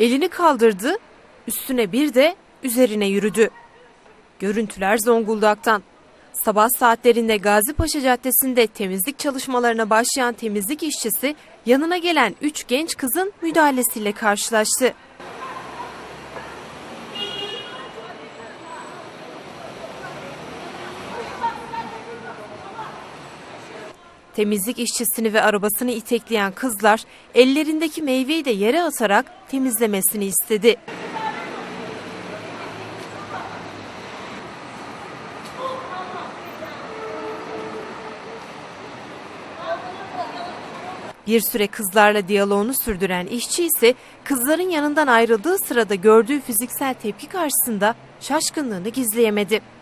Elini kaldırdı, üstüne bir de üzerine yürüdü. Görüntüler Zonguldak'tan. Sabah saatlerinde Gazi Paşa Caddesi'nde temizlik çalışmalarına başlayan temizlik işçisi yanına gelen 3 genç kızın müdahalesiyle karşılaştı. Temizlik işçisini ve arabasını itekleyen kızlar ellerindeki meyveyi de yere atarak temizlemesini istedi. Bir süre kızlarla diyaloğunu sürdüren işçi ise kızların yanından ayrıldığı sırada gördüğü fiziksel tepki karşısında şaşkınlığını gizleyemedi.